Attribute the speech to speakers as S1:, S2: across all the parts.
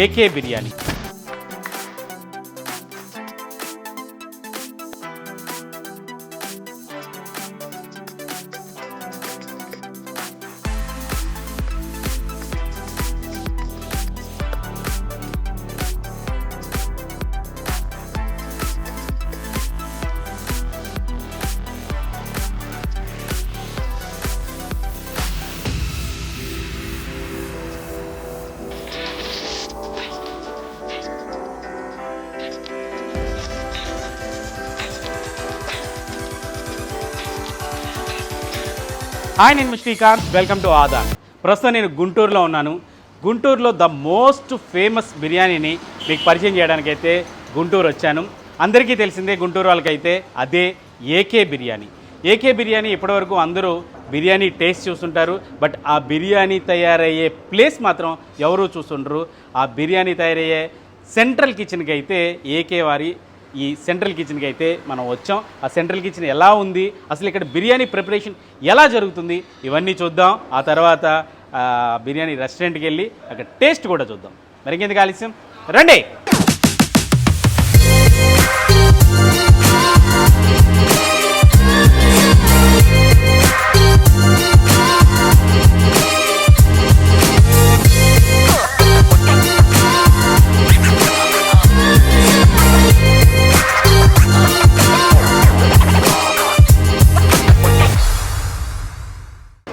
S1: AK biryani hi నేను Srikanth. Welcome to Aadan ప్రస్తుతం నేను గుంటూరులో ఉన్నాను. గుంటూరులో ద మోస్ట్ ఫేమస్ బిర్యానీని మీకు పరిచయం చేయడానికైతే గుంటూరు వచ్చాను. అందరికీ తెలిసిందే గుంటూరు వాళ్ళకైతే అదే ఏకే బిర్యానీ. ఏకే బిర్యానీ ఇప్పటివరకు అందరూ బిర్యానీ టేస్ట్ చూస్తుంటారు. బట్ ఆ బిర్యానీ తయారయ్యే ప్లేస్ మాత్రం ఎవరూ చూస్తుండరు. ఆ బిర్యానీ తయారయ్యే సెంట్రల్ కిచెన్కి అయితే ఏకే వారి. ఈ సెంట్రల్ కిచెన్కి అయితే మనం వచ్చాం. ఆ సెంట్రల్ కిచెన్ ఎలా ఉంది? అసలు ఇక్కడ బిర్యానీ ప్రిపరేషన్ ఎలా జరుగుతుంది? ఇవన్నీ చూద్దాం. ఆ తర్వాత బిర్యానీ రెస్టారెంట్కి వెళ్ళి అక్కడ టేస్ట్ కూడా చూద్దాం. మరికెందుకు ఆలస్యం? రండి!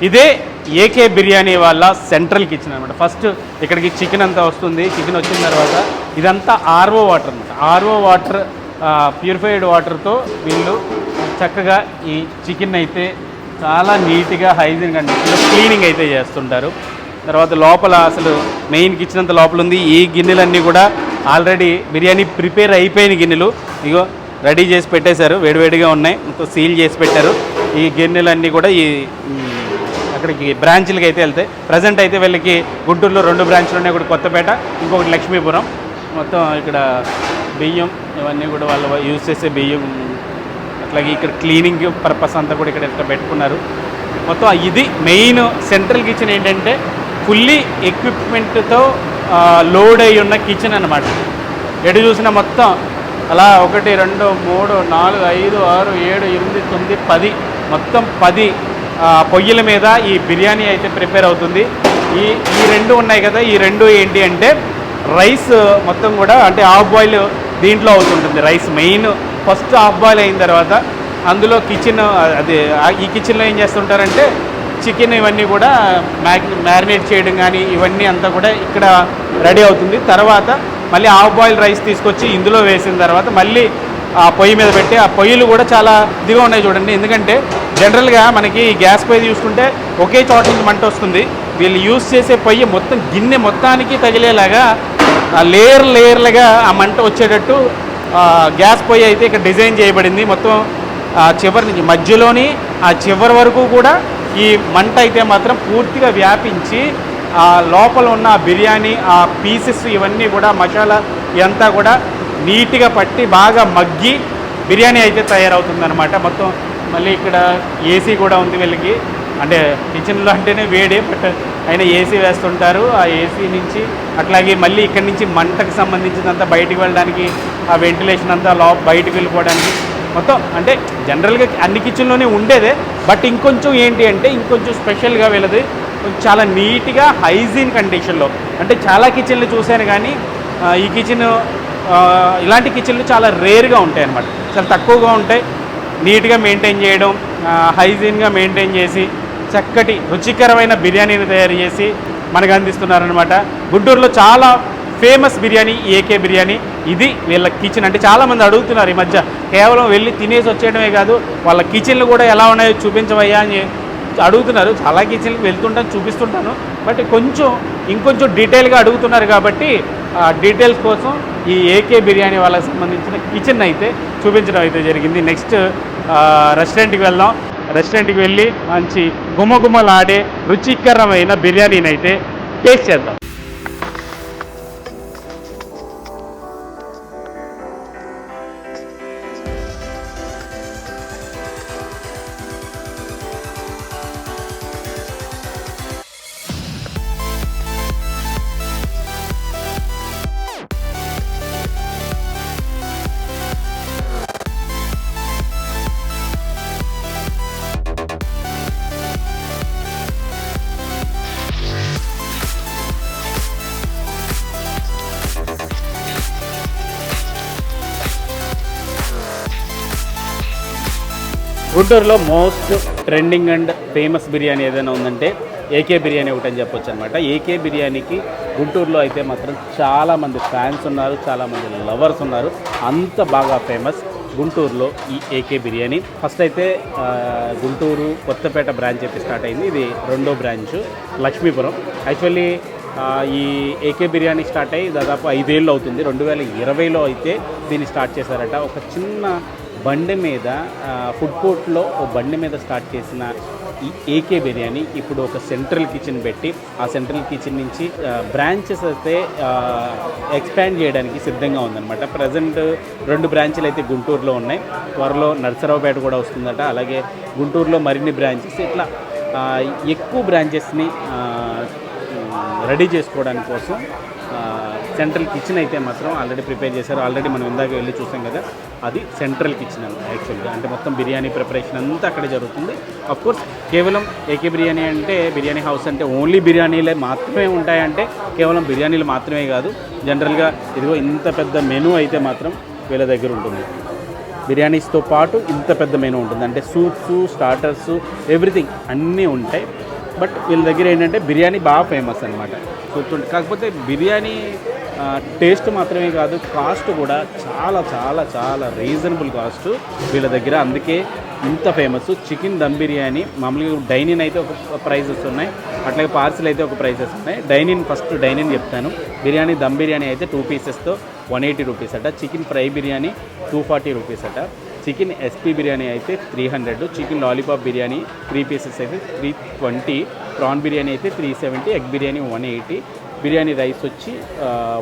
S1: ఇదే ఏకే బిర్యానీ వాళ్ళ సెంట్రల్ కిచెన్ అనమాట ఫస్ట్ ఇక్కడికి చికెన్ అంతా వస్తుంది చికెన్ వచ్చిన తర్వాత ఇదంతా ఆర్ఓ వాటర్ అనమాట ఆర్ఓ వాటర్ ప్యూరిఫైడ్ వాటర్తో వీళ్ళు చక్కగా ఈ చికెన్ అయితే చాలా నీట్గా హైజీన్ కండిషన్లో క్లీనింగ్ అయితే చేస్తుంటారు. తర్వాత లోపల అసలు మెయిన్ కిచెన్ అంత లోపల ఉంది. ఈ గిన్నెలన్నీ కూడా ఆల్రెడీ బిర్యానీ ప్రిపేర్ అయిపోయిన గిన్నెలు. ఇగో రెడీ చేసి పెట్టేశారు. వేడివేడిగా ఉన్నాయి. మొత్తం సీల్ చేసి పెట్టారు. ఈ గిన్నెలన్నీ కూడా ఈ అక్కడికి బ్రాంచ్లకి అయితే వెళ్తాయి ప్రజెంట్ అయితే వీళ్ళకి గుంటూరులో రెండు బ్రాంచ్లు ఉన్నాయి. ఒకటి కొత్తపేట ఇంకొకటి లక్ష్మీపురం. మొత్తం ఇక్కడ బియ్యం ఇవన్నీ కూడా వాళ్ళు యూజ్ చేసే బియ్యం. అట్లాగే ఇక్కడ క్లీనింగ్ పర్పస్ అంతా కూడా ఇక్కడ ఇక్కడ పెట్టుకున్నారు. మొత్తం ఇది మెయిన్ సెంట్రల్ కిచెన్ ఏంటంటే ఫుల్లీ ఎక్విప్మెంట్తో లోడ్ అయి ఉన్న కిచెన్ అన్నమాట. ఎటు చూసినా మొత్తం అలా ఒకటి రెండు మూడు నాలుగు ఐదు ఆరు ఏడు ఎనిమిది తొమ్మిది పది. మొత్తం పది పొయ్యిల మీద ఈ బిర్యానీ అయితే ప్రిపేర్ అవుతుంది. ఈ ఈ రెండు ఉన్నాయి కదా ఈ రెండు ఏంటి అంటే రైస్ మొత్తం కూడా అంటే హాఫ్ బాయిల్ దీంట్లో అవుతుంటుంది rice main. First half boil అయిన తర్వాత అందులో కిచెన్ అది ఈ కిచెన్లో ఏం చేస్తుంటారంటే చికెన్ ఇవన్నీ కూడా మ్యాగ్ మ్యారినేట్ చేయడం కానీ ఇవన్నీ అంతా కూడా ఇక్కడ రెడీ అవుతుంది. తర్వాత మళ్ళీ హాఫ్ బాయిల్ రైస్ తీసుకొచ్చి ఇందులో వేసిన తర్వాత మళ్ళీ ఆ పొయ్యి మీద పెట్టి ఆ పొయ్యిలు కూడా చాలా ఇదిగా ఉన్నాయి చూడండి. ఎందుకంటే జనరల్గా మనకి గ్యాస్ పొయ్యి చూసుకుంటే ఒకే చోట నుంచి మంట వస్తుంది. వీళ్ళు యూజ్ చేసే పొయ్యి మొత్తం గిన్నె మొత్తానికి తగిలేలాగా ఆ లేయర్ లేయర్లుగా ఆ మంట వచ్చేటట్టు గ్యాస్ పొయ్యి అయితే ఇక్కడ డిజైన్ చేయబడింది. మొత్తం ఆ చివరి నుంచి మధ్యలోని ఆ చివరి వరకు కూడా ఈ మంట అయితే మాత్రం పూర్తిగా వ్యాపించి ఆ లోపల ఉన్న బిర్యానీ ఆ పీసెస్ ఇవన్నీ కూడా మసాలా ఇదంతా కూడా నీట్గా పట్టి బాగా మగ్గి బిర్యానీ అయితే తయారవుతుందన్నమాట. మొత్తం మళ్ళీ ఇక్కడ ఏసీ కూడా ఉంది వీళ్ళకి. అంటే కిచెన్లో అంటేనే వేడే బట్ అయినా ఏసీ వేస్తుంటారు. ఆ ఏసీ నుంచి అట్లాగే మళ్ళీ ఇక్కడ నుంచి మంటకు సంబంధించినంత బయటికి వెళ్ళడానికి ఆ వెంటిలేషన్ అంతా లో బయటకు వెళ్ళిపోవడానికి. మొత్తం అంటే జనరల్గా అన్ని కిచెన్లోనే ఉండేదే. బట్ ఇంకొంచెం ఏంటి అంటే ఇంకొంచెం స్పెషల్గా వెళ్ళదు. కొంచెం చాలా నీట్గా హైజీన్ కండిషన్లో. అంటే చాలా కిచెన్లు చూశాను కానీ ఈ కిచెన్ ఇలాంటి కిచెన్లు చాలా రేర్గా ఉంటాయి అన్నమాట చాలా తక్కువగా ఉంటాయి. నీట్గా మెయింటైన్ చేయడం హైజీన్గా మెయింటైన్ చేసి చక్కటి రుచికరమైన బిర్యానీని తయారు చేసి మనకు అందిస్తున్నారనమాట గుంటూరులో చాలా ఫేమస్ బిర్యానీ ఏకే బిర్యానీ. ఇది వీళ్ళ కిచెన్ అంటే చాలామంది అడుగుతున్నారు ఈ మధ్య. కేవలం వెళ్ళి తినేసి వచ్చేయడమే కాదు వాళ్ళ కిచెన్లు కూడా ఎలా ఉన్నాయో చూపించవయ్యా అని అడుగుతున్నారు. చాలా కిచెన్కి వెళ్తుంటాను చూపిస్తుంటాను. బట్ కొంచెం ఇంకొంచెం డీటెయిల్గా అడుగుతున్నారు కాబట్టి ఆ డీటెయిల్స్ కోసం ఈ ఏకే బిర్యానీ వాళ్ళకి సంబంధించిన కిచెన్ అయితే చూపించడం అయితే జరిగింది. నెక్స్ట్ రెస్టారెంట్కి వెళ్దాం. రెస్టారెంట్కి వెళ్ళి మంచి గుమగుమలాడే రుచికరమైన బిర్యానీని అయితే టేస్ట్ చేద్దాం. గుంటూరులో most trending and famous biryani ఏదైనా ఉందంటే ఏకే బిర్యానీ ఒకటి అని చెప్పొచ్చు అనమాట ఏకే బిర్యానీకి గుంటూరులో అయితే మాత్రం చాలామంది ఫ్యాన్స్ ఉన్నారు చాలామంది లవర్స్ ఉన్నారు. అంత బాగా ఫేమస్ గుంటూరులో ఈ ఏకే బిర్యానీ. ఫస్ట్ అయితే గుంటూరు కొత్తపేట బ్రాంచ్ అయితే స్టార్ట్ అయింది. ఇది రెండో బ్రాంచ్ లక్ష్మీపురం. యాక్చువల్లీ ఈ ఏకే బిర్యానీ స్టార్ట్ అయ్యి దాదాపు ఐదేళ్ళు అవుతుంది. రెండు వేల ఇరవైలో అయితే దీన్ని స్టార్ట్ చేశారట. ఒక చిన్న బండి మీద ఫుడ్ కోర్ట్లో ఓ బండి మీద స్టార్ట్ చేసిన ఈ ఏకే బిర్యానీ ఇప్పుడు ఒక సెంట్రల్ కిచెన్ పెట్టి ఆ సెంట్రల్ కిచెన్ నుంచి బ్రాంచెస్ అయితే ఎక్స్పాండ్ చేయడానికి సిద్ధంగా ఉందన్నమాట. ప్రజెంట్ రెండు బ్రాంచ్లు అయితే గుంటూరులో ఉన్నాయి. త్వరలో నర్సరావుపేట కూడా వస్తుందట. అలాగే గుంటూరులో మరిన్ని బ్రాంచెస్ ఇట్లా ఎక్కువ బ్రాంచెస్ని రెడీ చేసుకోవడానికి కోసం సెంట్రల్ కిచెన్ అయితే మాత్రం ఆల్రెడీ ప్రిపేర్ చేశారు. ఆల్రెడీ మనం ఇందాక వెళ్ళి చూసాం కదా అది సెంట్రల్ కిచెన్ అన్నమాట యాక్చువల్గా అంటే మొత్తం బిర్యానీ ప్రిపరేషన్ అంతా అక్కడే జరుగుతుంది. అఫ్ కోర్స్ కేవలం ఏకే బిర్యానీ అంటే బిర్యానీ హౌస్ అంటే ఓన్లీ బిర్యానీలే మాత్రమే ఉంటాయంటే కేవలం బిర్యానీలు మాత్రమే కాదు జనరల్గా ఇదిగో ఇంత పెద్ద మెనూ అయితే మాత్రం వీళ్ళ దగ్గర ఉంటుంది. బిర్యానీస్తో పాటు ఇంత పెద్ద మెనూ ఉంటుంది. అంటే సూప్స్ స్టార్టర్స్ ఎవ్రీథింగ్ అన్నీ ఉంటాయి. బట్ వీళ్ళ దగ్గర ఏంటంటే బిర్యానీ బాగా ఫేమస్ అనమాట సూప్ కాకపోతే బిర్యానీ టేస్ట్ మాత్రమే కాదు కాస్ట్ కూడా చాలా చాలా చాలా రీజనబుల్ కాస్ట్ వీళ్ళ దగ్గర అందుకే ఇంత ఫేమస్ చికెన్ దమ్ బిర్యానీ మామూలుగా డైనిన్ అయితే ఒక ప్రైజెస్ ఉన్నాయి. అట్లాగే పార్సిల్ అయితే ఒక ప్రైజెస్ ఉన్నాయి. డైనిన్ ఫస్ట్ డైనిన్ చెప్తాను. బిర్యానీ దమ్ బిర్యానీ అయితే టూ పీసెస్తో వన్ ఎయిటీ రూపీస్ అట. Chicken fry biryani two forty rupees అట. చికెన్ ఎస్పీ బిర్యానీ అయితే three hundred chicken lollipop biryani three pieces అయితే త్రీ ట్వంటీ ప్రాన్ బిర్యానీ అయితే three seventy egg biryani one eighty biryani rice వచ్చి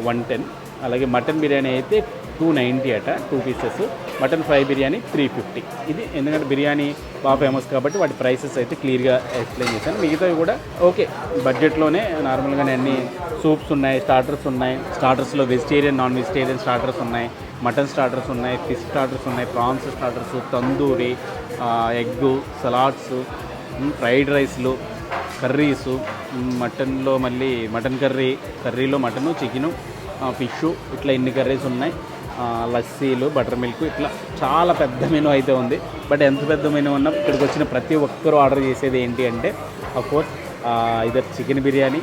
S1: one ten అలాగే mutton biryani అయితే two ninety అట two pieces mutton fry biryani three fifty ఇది ఎందుకంటే బిర్యానీ బాగా ఫేమస్ కాబట్టి వాటి ప్రైసెస్ అయితే క్లియర్గా ఎక్స్ప్లెయిన్ చేశాను. మిగతావి కూడా ఓకే బడ్జెట్లోనే నార్మల్గానే అన్ని సూప్స్ ఉన్నాయి స్టార్టర్స్ ఉన్నాయి. స్టార్టర్స్లో వెజిటేరియన్ నాన్ వెజిటేరియన్ స్టార్టర్స్ ఉన్నాయి. మటన్ స్టార్టర్స్ ఉన్నాయి ఫిష్ స్టార్టర్స్ ఉన్నాయి prawns starters tandoori egg salads fried రైస్లు curries మటన్లో మళ్ళీ మటన్ కర్రీ కర్రీలో మటను చికెను ఫిష్ ఇట్లా ఎన్ని కర్రీస్ ఉన్నాయి. లస్సీలు బటర్ మిల్క్ ఇట్లా చాలా పెద్ద మెనూ అయితే ఉంది. బట్ ఎంత పెద్ద మెనూ ఉన్నా ఇక్కడికి వచ్చిన ప్రతి ఒక్కరూ ఆర్డర్ చేసేది ఏంటి అంటే కోర్స్ ఇదర్ చికెన్ బిర్యానీ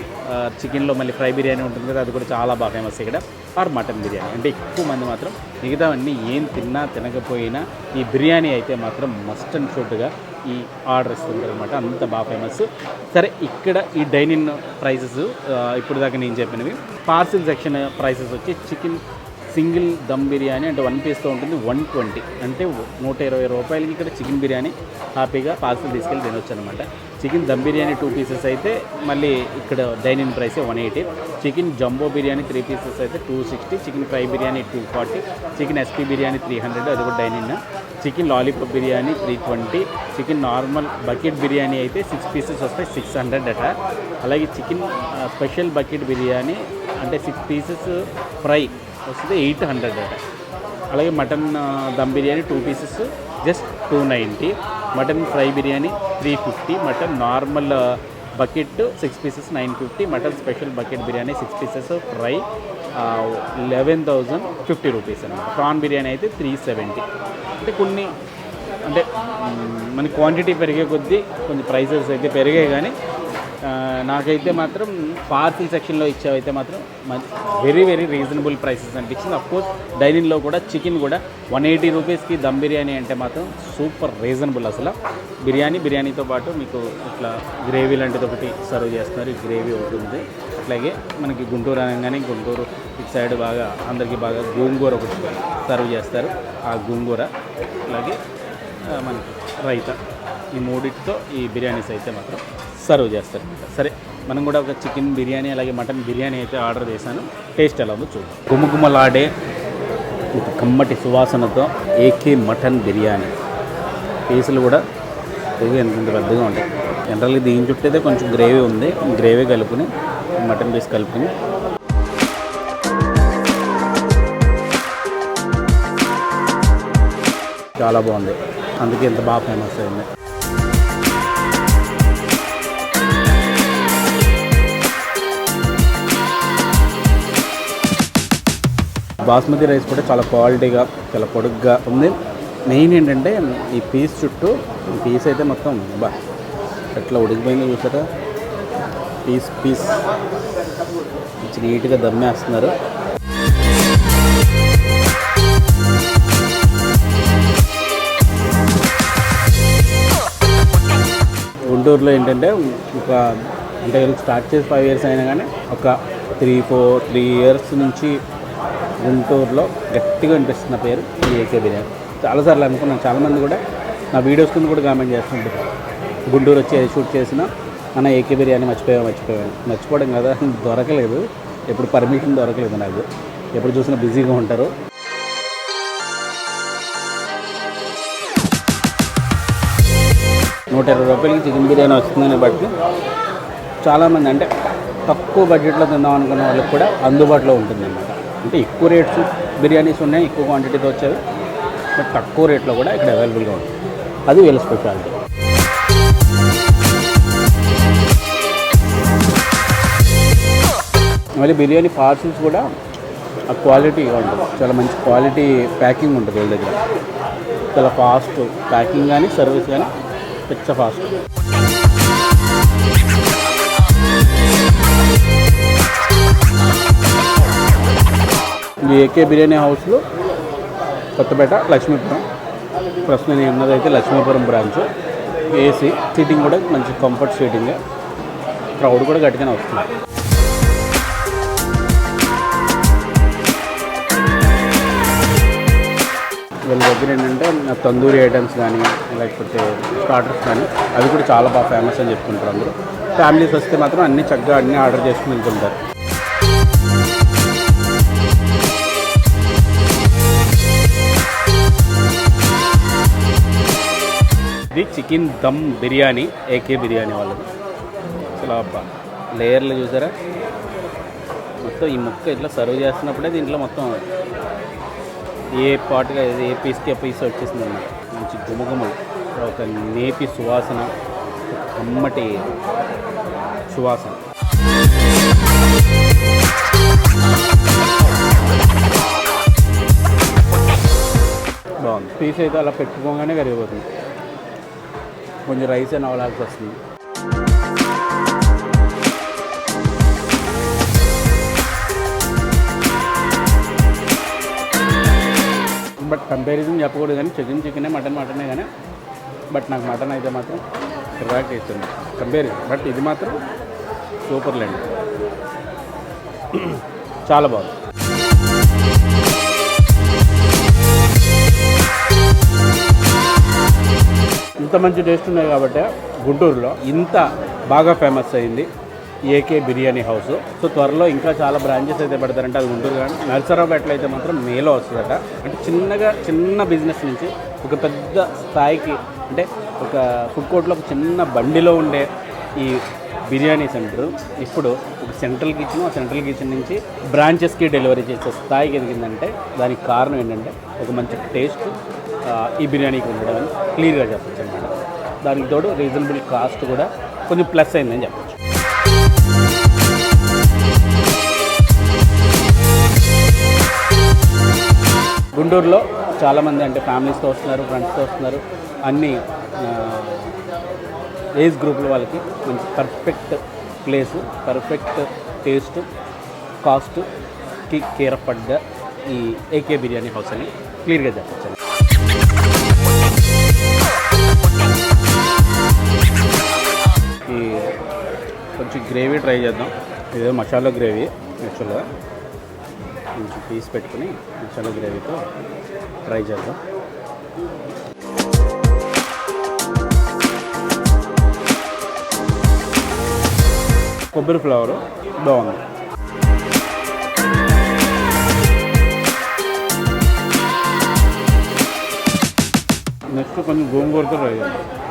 S1: చికెన్లో మళ్ళీ ఫ్రై బిర్యానీ ఉంటుంది కదా అది కూడా చాలా బాగా ఫేమస్ ఇక్కడ ఆర్ మటన్ బిర్యానీ. అంటే ఎక్కువ మంది మాత్రం మిగతావన్నీ ఏం తిన్నా తినకపోయినా ఈ బిర్యానీ అయితే మాత్రం మస్ట్ అండ్ షుడ్గా ఈ ఆర్డర్ ఇస్తుంది అనమాట అంత బాగా ఫేమస్. సరే ఇక్కడ ఈ డైనింగ్ ప్రైసెస్ ఇప్పుడు దాకా నేను చెప్పినవి. పార్సిల్ సెక్షన్ ప్రైసెస్ వచ్చి చికెన్ సింగిల్ దమ్ బిర్యానీ అంటే వన్ పీస్తో ఉంటుంది వన్ ట్వంటీ. అంటే నూట ఇరవై రూపాయలకి ఇక్కడ చికెన్ బిర్యానీ హ్యాపీగా పార్సల్ తీసుకెళ్ళి తినొచ్చు అనమాట chicken dum biryani two pieces అయితే మళ్ళీ ఇక్కడ dining price one eighty. Chicken jumbo biryani three pieces అయితే two sixty. Chicken fry biryani two forty. Chicken SP biryani three hundred. అది కూడా dining. Chicken lollipop biryani three twenty chicken normal bucket biryani అయితే six pieces వస్తాయి six hundred అట. అలాగే chicken special bucket biryani అంటే six pieces fry వస్తుంది eight hundred అట. అలాగే mutton dum biryani two pieces just two ninety. Mutton fry biryani three fifty. Mutton normal bucket six pieces nine fifty mutton special bucket biryani six pieces fry eleven thousand fifty rupees అనమాట prawn biryani అయితే three seventy అంటే కొన్ని అంటే మన quantity పెరిగే కొద్దీ కొన్ని prices అయితే పెరిగాయి కానీ నాకైతే మాత్రం పార్సిల్ సెక్షన్లో ఇచ్చేవైతే మాత్రం వెరీ వెరీ రీజనబుల్ ప్రైసెస్ అనిపించింది. అఫ్కోర్స్ డైనింగ్లో కూడా చికెన్ కూడా వన్ ఎయిటీ రూపీస్కి దమ్ బిర్యానీ అంటే మాత్రం సూపర్ రీజనబుల్ అసలు. బిర్యానీ బిర్యానీతో పాటు మీకు ఇట్లా గ్రేవీ లాంటిది ఒకటి సర్వ్ చేస్తున్నారు. ఈ గ్రేవీ ఒకటి ఉంది. అట్లాగే మనకి గుంటూరు అనగానే గుంటూరు ఇటు సైడ్ బాగా అందరికీ బాగా గోంగూర ఒకటి సర్వ్ చేస్తారు. ఆ గోంగూర అలాగే మనకి రైతా. ఈ మూడింటితో ఈ బిర్యానీస్ అయితే మాత్రం సర్వ్ చేస్తారు. సరే మనం కూడా ఒక చికెన్ బిర్యానీ అలాగే మటన్ బిర్యానీ అయితే ఆర్డర్ చేశాను. టేస్ట్ ఎలా ఉందో చూద్దాం. గుమగుమలాడే ఒక కమ్మటి సువాసనతో ఏకే మటన్ బిర్యానీ. పీసులు కూడా ఇది ఎంత పెద్దగా ఉంటాయి. జనరల్గా దీని చుట్టూ అయితే కొంచెం గ్రేవీ ఉంది. గ్రేవీ కలుపుని మటన్ పీస్ కలుపుకుని. చాలా బాగుంది. అందుకే ఇంత బాగా ఫేమస్ అయింది. బాస్మతి రైస్ కూడా చాలా క్వాలిటీగా చాలా పొడుగ్గా ఉంది. మెయిన్ ఏంటంటే ఈ పీస్ చుట్టూ ఈ పీస్ అయితే మొత్తం బా ఎట్లా ఉడికిపోయిందో చూసారా? Piece piece. మంచి నీట్గా దమ్మేస్తున్నారు. గుంటూరులో ఏంటంటే ఒక అంటే స్టార్ట్ చేసి ఫైవ్ ఇయర్స్ అయినా కానీ ఒక త్రీ ఫోర్ త్రీ ఇయర్స్ నుంచి గుంటూరులో గట్టిగా వినిపిస్తున్న పేరు ఈ ఏకే బిర్యానీ చాలాసార్లు అనుకున్నాను చాలామంది కూడా నా వీడియోస్ కింద కూడా కామెంట్ చేస్తుంటారు. గుంటూరు వచ్చి షూట్ చేసిన అన్న ఏకే బిర్యానీ మర్చిపోయా మర్చిపోయాను మర్చిపోవడం కదా దొరకలేదు. ఎప్పుడు పర్మిషన్ దొరకలేదు నాకు. ఎప్పుడు చూసినా బిజీగా ఉంటారు. నూట ఇరవై రూపాయలకి చికెన్ బిర్యానీ వస్తుందని బట్టి చాలామంది అంటే తక్కువ బడ్జెట్లో తిందాం అనుకున్న వాళ్ళకి కూడా అందుబాటులో ఉంటుంది అనమాట అంటే ఎక్కువ రేట్స్ బిర్యానీస్ ఉన్నాయి ఎక్కువ క్వాంటిటీతో వచ్చేవి. బట్ తక్కువ రేట్లో కూడా ఇక్కడ అవైలబుల్గా ఉంటుంది అది వీళ్ళ స్పెషాలిటీ. మళ్ళీ బిర్యానీ పార్సిల్స్ కూడా ఆ క్వాలిటీగా ఉంటుంది. చాలా మంచి క్వాలిటీ ప్యాకింగ్ ఉంటుంది వీళ్ళ దగ్గర. చాలా ఫాస్ట్ ప్యాకింగ్ కానీ సర్వీస్ కానీ పిచ్చ ఫాస్ట్ మీ ఏకే బిర్యానీ హౌస్లో కొత్తపేట లక్ష్మీపురం. ప్రస్తుతం నేను ఉన్నదైతే లక్ష్మీపురం బ్రాంచ్. ఏసీ సీటింగ్ కూడా మంచి కంఫర్ట్ సీటింగ్ క్రౌడ్ కూడా గట్టిగానే వస్తుంది. వీళ్ళ దగ్గర ఏంటంటే తందూరి ఐటమ్స్ కానీ లేకపోతే స్టార్టర్స్ కానీ అవి కూడా చాలా బాగా ఫేమస్ అని చెప్తుంటారు అందరూ. ఫ్యామిలీస్ వస్తే మాత్రం అన్ని చక్కగా అన్నీ ఆర్డర్ చేసుకుని వెళ్తుంటారు. ఇది chicken dum biryani A K biryani వాళ్ళది. అసలు అబ్బా లేయర్లు చూసారా? మొత్తం ఈ ముక్క ఇట్లా సర్వ్ చేస్తున్నప్పుడే దీంట్లో మొత్తం ఏ పాటుగా ఏ పీస్కి ఏ పీస్ వచ్చేసింది అన్నమాట. మంచి గుమగుమలు. ఒక నేపి సువాసన కమ్మటి సువాసన. బాగుంది. పీస్ అయితే అలా పెట్టుకోగానే కరిగిపోతుంది. కొంచెం రైస్ అని అవ్వాల్సి వస్తుంది. బట్ కంపారిజన్ చెప్పకూడదు కానీ చికెన్ చికెనే మటన్ మటనే కానీ బట్ నాకు మటన్ అయితే మాత్రం కిరాక్ ఇస్తుంది కంపారిజన్ బట్ ఇది మాత్రం సూపర్ లేండి. చాలా బాగుంది. అంత మంచి టేస్ట్ ఉన్నాయి కాబట్టి గుంటూరులో ఇంత బాగా ఫేమస్ అయింది ఏకే బిర్యానీ హౌస్ సో త్వరలో ఇంకా చాలా బ్రాంచెస్ అయితే పెడతారంటే. అది గుంటూరు కానీ నరసరావుపేటలో అయితే మాత్రం మేలో వస్తుందట. అంటే చిన్నగా చిన్న బిజినెస్ నుంచి ఒక పెద్ద స్థాయికి అంటే ఒక ఫుడ్ కోర్ట్లో ఒక చిన్న బండిలో ఉండే ఈ బిర్యానీ సెంటర్ ఇప్పుడు ఒక సెంట్రల్ కిచెన్ ఆ సెంట్రల్ కిచెన్ నుంచి బ్రాంచెస్కి డెలివరీ చేసే స్థాయికి ఎదిగిందంటే దానికి కారణం ఏంటంటే ఒక మంచి టేస్ట్ ఈ బిర్యానీకి ఉండడం క్లియర్గా చెప్పచ్చు దానికి తోడు రీజనబుల్ కాస్ట్ కూడా కొంచెం ప్లస్ అయిందని చెప్పచ్చు. గుంటూరులో చాలామంది అంటే ఫ్యామిలీస్తో వస్తున్నారు ఫ్రెండ్స్తో వస్తున్నారు. అన్ని ఏజ్ గ్రూపుల వాళ్ళకి మంచి పర్ఫెక్ట్ ప్లేసు పర్ఫెక్ట్ టేస్ట్ కాస్ట్కి కేర్ పడ్డ ఈ ఏకే బిర్యానీ హౌస్ అని క్లియర్గా చెప్పచ్చు. కొంచెం గ్రేవీ ట్రై చేద్దాం. ఇదే మసాలా గ్రేవీ యాక్చువల్గా. కొంచెం పీస్ పెట్టుకుని మసాలా గ్రేవీతో ట్రై చేద్దాం. కొబ్బరి ఫ్లేవర్ బాగుంది. నెక్స్ట్ కొంచెం గోంగూరతో ట్రై చేద్దాం.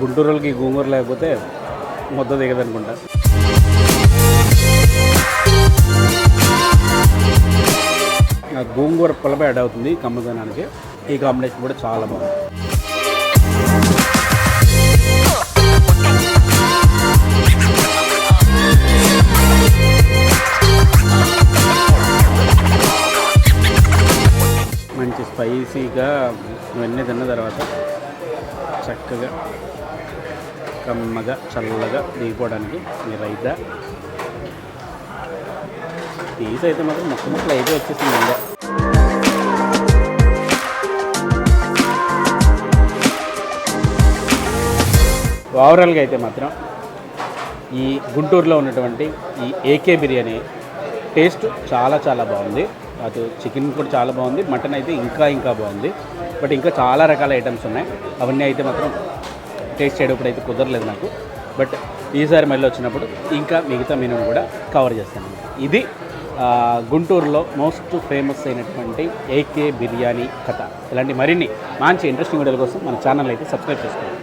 S1: గుంటూరులకి గోంగూర లేకపోతే ముద్ద దిగదనుకుంటా గోంగూర పులప యాడ్ అవుతుంది కమ్మదనానికి. ఈ కాంబినేషన్ కూడా చాలా బాగుంది. మంచి స్పైసీగా ఇవన్నీ తిన్న తర్వాత చక్కగా కమ్మగా చల్లగా దిగిపోవడానికి ఈ రైతా. పీస్ అయితే మాత్రం మొక్క ముక్కలు అయితే వచ్చేసింది ఇంకా ఓవరాల్గా అయితే మాత్రం ఈ గుంటూరులో ఉన్నటువంటి ఈ ఏకే బిర్యానీ టేస్ట్ చాలా చాలా బాగుంది. అటు చికెన్ కూడా చాలా బాగుంది. మటన్ అయితే ఇంకా ఇంకా బాగుంది. బట్ ఇంకా చాలా రకాల ఐటమ్స్ ఉన్నాయి. అవన్నీ అయితే మాత్రం టేస్ట్ చేయడప్పుడు అయితే కుదరలేదు నాకు. బట్ ఈసారి మళ్ళీ వచ్చినప్పుడు ఇంకా మిగతా మెనూని కూడా కవర్ చేస్తాను. ఇది గుంటూరులో మోస్ట్ ఫేమస్ అయినటువంటి ఏకే బిర్యానీ కథ. ఇలాంటి మరిన్ని మంచి ఇంట్రెస్టింగ్ వీడియోల కోసం మన ఛానల్ అయితే సబ్స్క్రైబ్ చేసుకోండి.